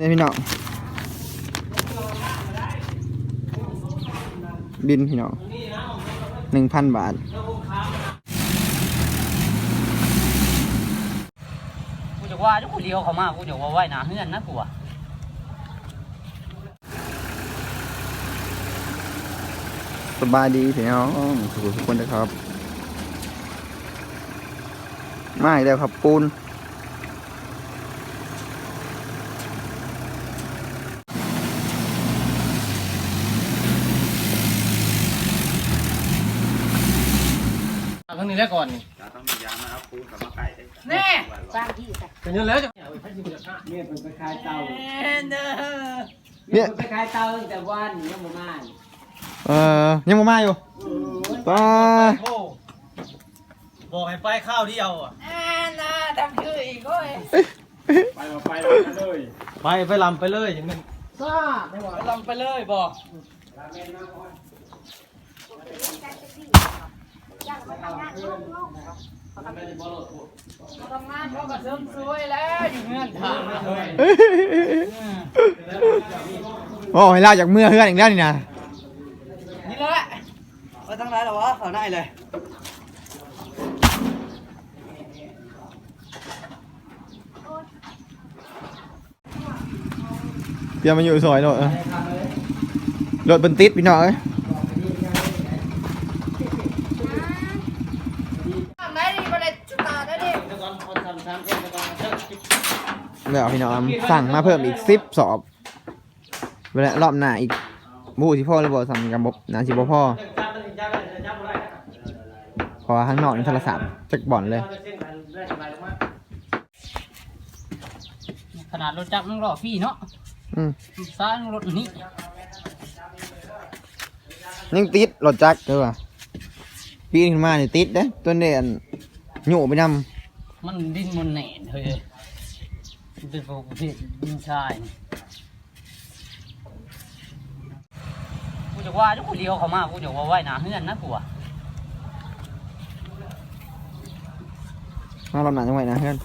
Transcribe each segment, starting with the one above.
นี่พี่น้องบินพี่น้องหนึ่งพันบาทกูจะว่ากูเลี้ยวเขามากูจะว่าว่ายน้ำเฮือนนะกูอะสบายดีพี่น้องทุกคนทุกคนนะครับมาอีกแล้วครับปูน ครั้งนี้แล้วก่อนนี่แน่สร้างที่เป็นยังแล้วจะเนี่ยเป็นไปขายเตาเนี่ยไปขายเตาตั้งแต่วันยังบ่มาเออยังมามาอยู่ป้าโอ้บอกให้ไปข้าวเดียวอะน่าทำคืออีกโอ้ยไปไปลำไปเลยอย่างนั้นซ่าไม่ไหวลอ งไปเลยบอกทำงานเขาก็เสริมสวยแล้วอยู่เงื่อนทางเลยโอ้ให้เล่าจากเมื่อเพื่อนอีกแล้วนี่นะนี่แหละไปทางไหนหรอวะเขาได้เลยเตรียมมาอยู่ซอยโลดเออรถบรรติดพี่น้องเอ้ย ได้ดิมาเลยจุดตาได้ดิ ตะกอนคนทำทำเองตะกอนเจ้า เดี๋ยวพี่น้องสั่งมาเพิ่มอีกสิบสอบเวลารอบหน้าอีกบูสิพ่อหรือบ่สั่งกับบนาสิบ่พ่อจับมันจับมันจับอะไรเพราะว่าข้างนอกนี่โทรศัพท์จักบ่อนเลย ขนาดรถจักรมันรอพี่เนาะอืมซ้ายรถนี้ยังติดรถจักรเด้อว่ะปีนขึ้นมานี่ติดเด้ตัวเด่นโยไปนำมันดินมันแหน่นเฮ้ยมัน เป็นพวกประเภทดินทรายนี่กูจะว่ากูเลี้ยวเขามากูจะว่าว่ายน้ำเฮือนนะกูอะมารอบหนาจังไหวนะเพื่อน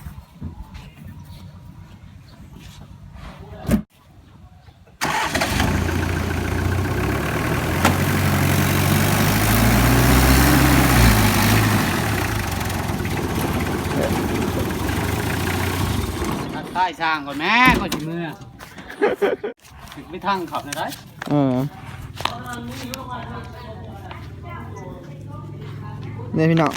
สร้างก่อนแม่ก่อนจิมือไม่ทั้งขับนะได้เออเนี่ยพี่น้อง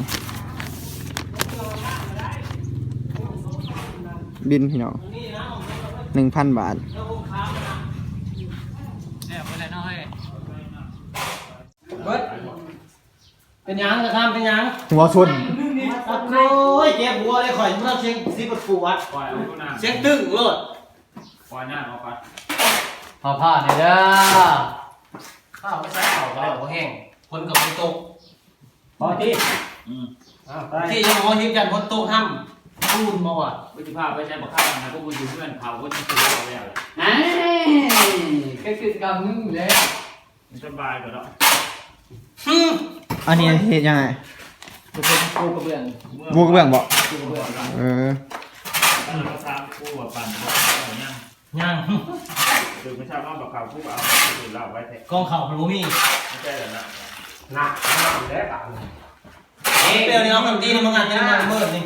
บินพี่น้องหนึ่งพันบาทเนี่ยไปเลยน้อยเบิดเป็นยังจะทำเป็นยังหัวชนโอ้ยเจ็บหัวเลยข่อยมันเสียงซีบปวดปล่อยเอาตู้น้ำเสียงตึ้งโลดปล่อยหน้าเอาปัดพอผ้าเนี่ยเด้อข้าวไม่ใส่ข้าวก็แล้วก็แห้งคนกับคนตกพอที่อืมที่ยังมองเห็นกันคนตกห้ำพูดมาว่ะวิธีภาพไปใช้บักข้าวนะพวกคุณอยู่เพื่อนเผาก็จะคือเอาแล้วไอ้ก็คือกำมึงเลยมันสบายกว่าเนาะอันนี้เฮ็ดยังไง จะเป็นกูกระเบื้องบูกระเบื้องบ่กูกระเบื้องเออถ้าเราทำคู่กับปั่นก็เอาย่างยังคือไม่ใช่ว่าบักข้าวคู่เอาคือเราไว้แท้กองเข่าพลูมี่ไม่ใช่แล้วนะหนักแล้วต่างเปรี้ยวนี่เอาคำตีนี่มันงานนี่มันมืดนี่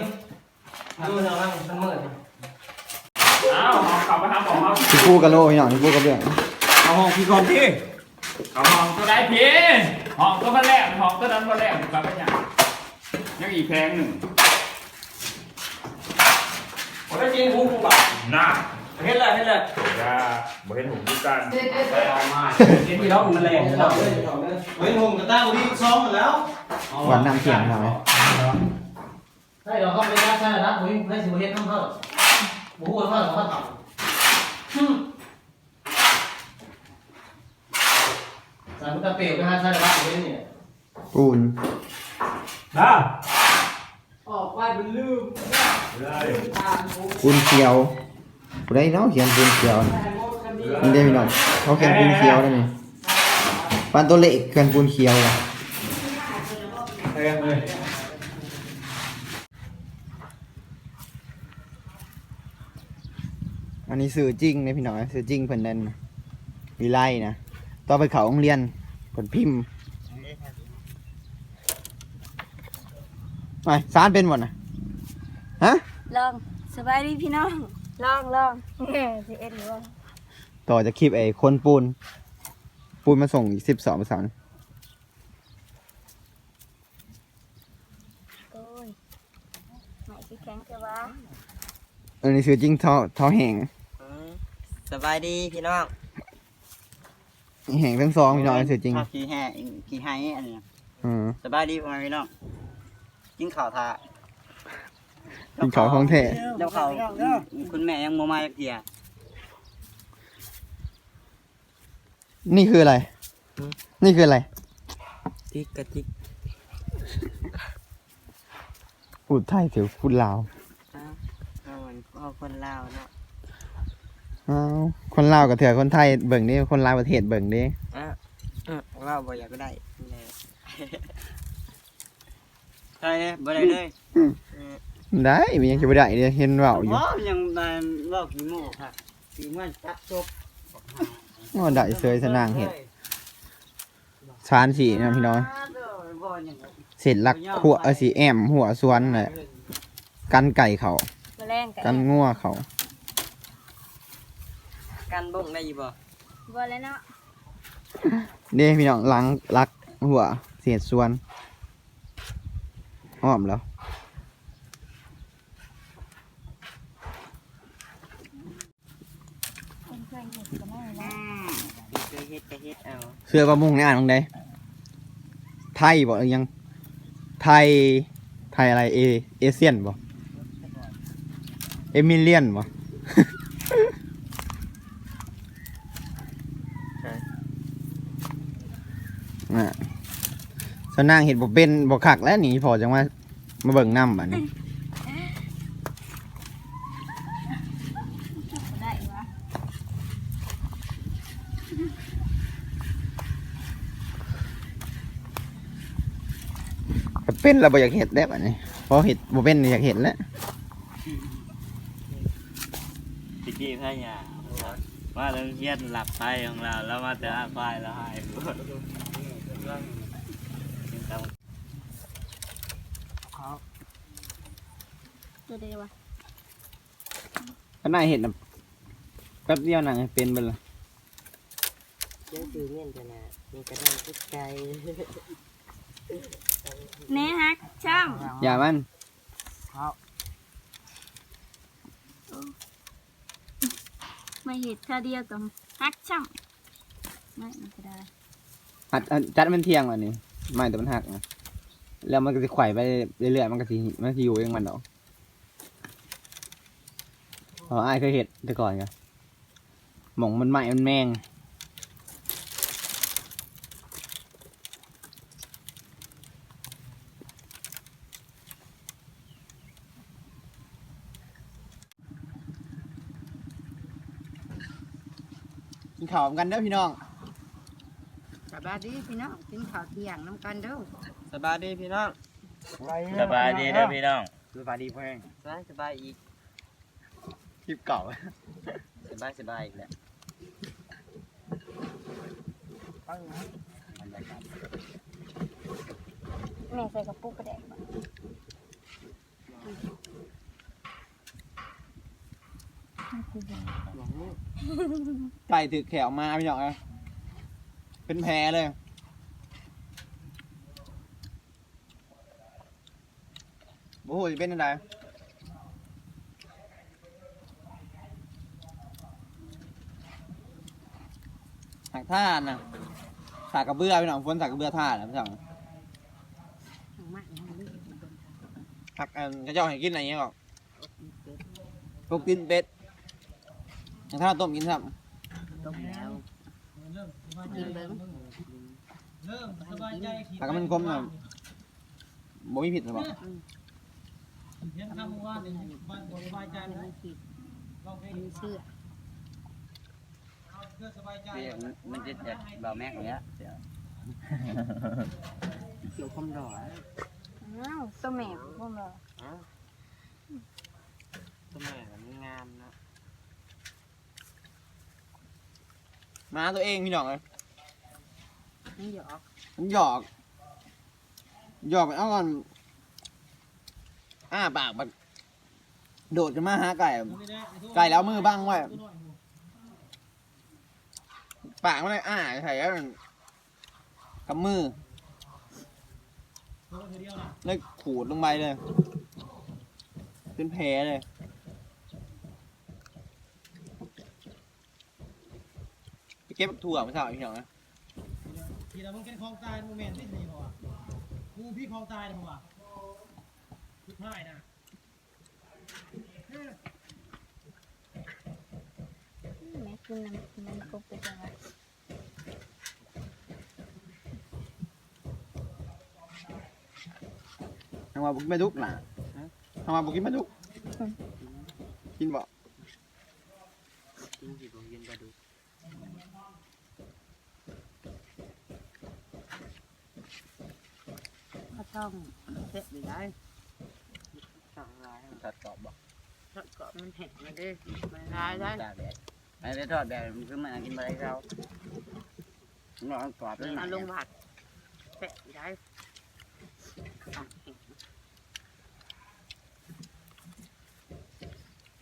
ดูนะว่ามันมืดอ้าวเอาขับไปทำของเราพี่ปูกระโลพี่น้องพี่ปูกระเบื้องเอาห้องพี่ก่อนพี่เอาห้องตัวได้พีห้องตัวมาแรกห้องตัวนั้นมาแรกกลับไปยัง ยังอีกแพงหนึ่งผมได้จริงกูกูแบบน่าเห็นเลยเห็นเลยอย่าบ่เห็นหุ่นด้วยกันเห็นพี่น้องมันแรงแล้วเฮ้ยผมกับตากูดีซ้อมหมดแล้วหวานน้ำเสียงหน่อยใช่เราเข้าไปยัดใช่แล้วผมให้สิบเฮ็ดทั้งเท่าหมูกันว่าสองพันต่ำสามตะเปียกนะฮะใช่แล้วผมเนี่ยปูนนะ ออกไปเป็นลืมเลยปูนเขียวผู้ใดเนาะเขียนปูนเขียวนี่นี่ได้พี่น้องเขาเขียนปูนเขียวได้ไหมปานตัวเล็กเขียนปูนเขียวอะแพงเลยอันนี้สื่อจริงนะพี่น้องสื่อจริงเพิ่นนั่นนะวิไลนะต่อไปเขาโรงเรียนเพิ่นพิมพ์ ไปสารเป็นหมดนะฮะลองสบายดีพี่น้องลองลองแง่สิเอ็ดหรือว่าต่อจากคลิปไอ้คนปูน ปูนมาส่งอีกสิบสองภาษาโอ้ยไหนที่แข็งจะวะอันนี้สื่อจริงเท่าเท่าแห่งสบายดีพี่น้องแห่งทั้งสองพี่น้องสื่อจริงขี้แห่ขี้ไห้อันนี้อืมสบายดีพ่อแม่พี่น้อง กินข้าวทากินเขาวของแท้เดี๋ยวเขาคุณแม่ยังโมมาเกียนี่คืออะไร นี่คืออะไรติ๊กกะติ๊กพูดไทยเถอะพูดลาวเอามันเอาคนลาวเนาะอ้าวคนลาวกับเถื่อคนไทยเบิ่งนี่คนลาวประเทศเบิ่งดิอะอะเราบ่อยากได้ แน่ใช่บ่ได้เลยได้มันยังจะไม่ได้เลยเห็นเว่าอยู่อ๋อยังได้บอกกี่โมงค่ะกี่โมงจะจบอ๋อได้เสยสนางเห็ดชานสีนะพี่น้องบ่ยังเสร็จลักขัวเอาสีแอมหัวสวนเลยกันไก่เขามาแรงกันกันงัวเขากันบ่งได้อยู่บ่บ่แล้วเนาะเด้พี่น้องล้างลักหัวเศษส่วน อ้อมแล้วคนเคยเห็นก็ไม่ละเคยเฮ็ดก็เฮ็ดเอาเสื้อประมุงในอ่านตรงใดไทยบอกยัง ไทย ไทยอะไรเอเอเชียนบ่เอมิเลียนบ่น่ะ นางเห็ดบ่เป็นบ่คักแล้วนี่พอจังว่ามาเบิ่งน้ำบัดนี้เป็นแล้วบ่อยากเห็ดได้บัดนี้พอเห็ดบ่เป็นอยากเห็ดแล้วพี่กี้พายาว่าเรื่องเครียดหลับไปของเราแล้วมาแต่อาควายแล้วหายปวด ตัวเดียววะก็น่าเห็ดน่ะแป๊บเดียวน่ะเป็นเบิดละยังคือเงี้ยจะนะมีกระดังทุกใจแน่ฮักช่างอย่ามันไม่เห็นท่าเดียวกับฮักช่างไม่มันก็ได้หัดอันจัดมันเที่ยงวันนี้ไม่แต่มันหักนะแล้วมันก็จะไขว่ไปเรื่อยๆมันก็สิมันสิอยู่เองมันดอก เพราะอ้ายเคยเห็ดแต่ก่อนไงหมองมันไหม้มันแมงกินข้าวกันเด้อพี่น้องสบายดีพี่น้องกินข้าวเที่ยงน้ำกันเด้อสบายดีพี่น้องสบายดีเด้อพี่น้องสบายดีเพื่อนสบายสบายอีกค ลิปเก่าสบายสบายอีกแหละแม่ใส่กระปุกกระแดกบ่ไก่ถือแขวมาพี่น้องเอ้ยเป็นแผลเลยโอ้โหจะเป็นอะไร หักท่านะสากกระเบื้อพี่น้องฝนสากกระเบื้อท่านะพี่น้องหักอันกระเจ้าให้กินอะไรเงี้ยหรอกพวกกินเป็ดอย่างท่าต้มกินซ้ำตกแล้วกินเบิ้งแต่ก็มันกลมนะบ่มีผิดหรือเปล่ามีผิดมีเชื่อ มันจะจะเบาแม็กเนี้ยเกี่ยวความร้อนอ้าวตัวแม่พวกเราต้นไม้มันงามเนาะมาตัวเองพี่น้องเลยนี่หยอกมันหยอกหยอกไปเอาก่อนอ้าปากมันโดดกันมาหาไก่ ไก่แล้วมือบ้างไว้ ปากมันเลยอ้าใส่แล้วมันกับมือเลยขูดลงไปเลย เป็นแผลเลยไปเก็บถั่วมาสาวพี่น้องนะทีละมึงเป็นคลองตายโมเมนต์ที่นี่พอกูพี่คลองตายเลยพอสุดท้ายนะแม่กินน้ำมันกบไปจังไง ทำ มาบุกินมาดุกน่ะทำมาบุกินมาดุก กินบ่กินสิบ่กินปลาดุกก็ต้องเสร็จได้ตัดกรอบบ่ถ้าเกาะมันแห้งมาดิมันร้ายได้ตากแดดไอ้ได้ทอดแดดมันคือมันกินบ่ได้เราเราเอากรอบเลยเอาลงผัดเสร็จได้อะ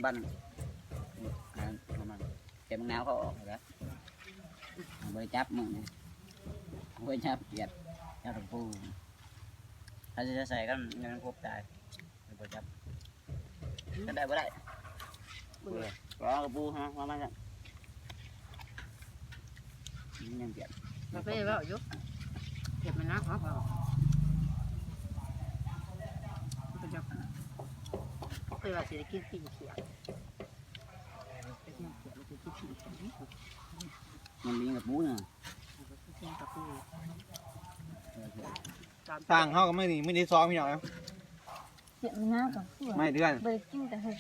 บ้านอ่าประมาณเก็บมะนาวเขาออกแล้วบริจับมึงเนี่ยบริจับเกียดยาตะปูถ้าจะใส่ก็เงินครบได้บริจับก็ได้บ่ได้ก็เอกระปูฮะมามาจ้ะเงินเกียดมันก็จะว่าอยู่เก็บมันนะเขาเอาก็จะเค ยว่าสิได้กินปิ้งเขียวเป็นเขียวมันจะกินปิ้งเขียวนี่มันมีกระปูเนาะมันก็กินกับปูตามสร้างเขาก็ไม่ดีไม่ได้ซ้อมพี่น้องนะเสียมันหน้าก่อนไม่เดือนเบิกกินแต่เฮ้ย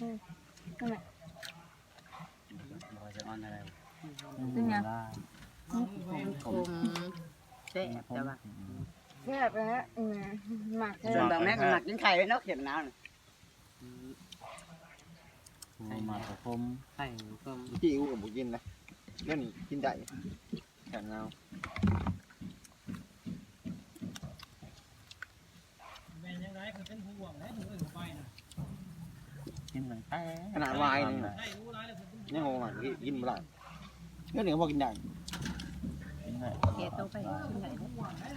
นั่นแหละบ่จะอ่อนอะไรเป็นไงคมแซ่บแต่ว่าแซ่บนะอืมหมักเลยส่วนบางแม่ก็หมักกินไข่ไว้เนาะเขียนน้ำน่ะ มาผสมไข่ผสมพี่กูกับบุกินนะเดี๋ยวนี้กินได้แข็งเงาแม่ยังไงคือเป็นห่วงและถึงอื่นไปนะกินเหมือนแป้ขนาดวายนี่นะได้รู้ร้ายแล้วผมยังงงอะกินไม่ได้เดี๋ยวนี้เขาบอกกินได้เกตัวไปกินไหนได้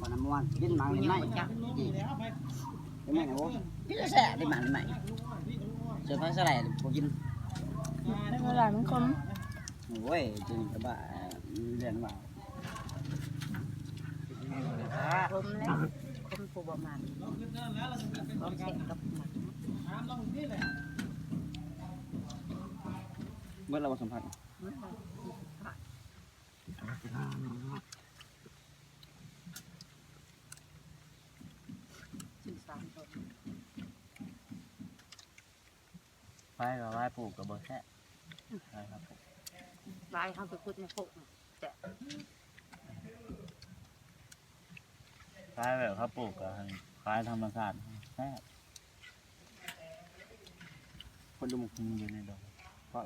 วันน้ำมันกินมันกูยังไม่ไม่จับลงอยู่แล้วไปไม่โอ้ พี่จะแสบได้มันใหม่เจอพักสลายผมกินแล้วเวลามันคมโอ้ยจริงกับบ้าเรียนว่าคมแล้วคมปูประมาณเราขึ้นนั่นแล้วเราจะเป็นต้องเสร็จกับมันถามเราที่แหละเมื่อเรามาสัมผัสสื่อสารตัว ไปกับไหว้ปลูกกับเบอร์แค่ใช่ครับลายเขาไปพูดในพวกคล้ายแบบเขาปลูกกับคล้ายธรรมชาติแค่คนดูมุกมันอยู่ในดอกก็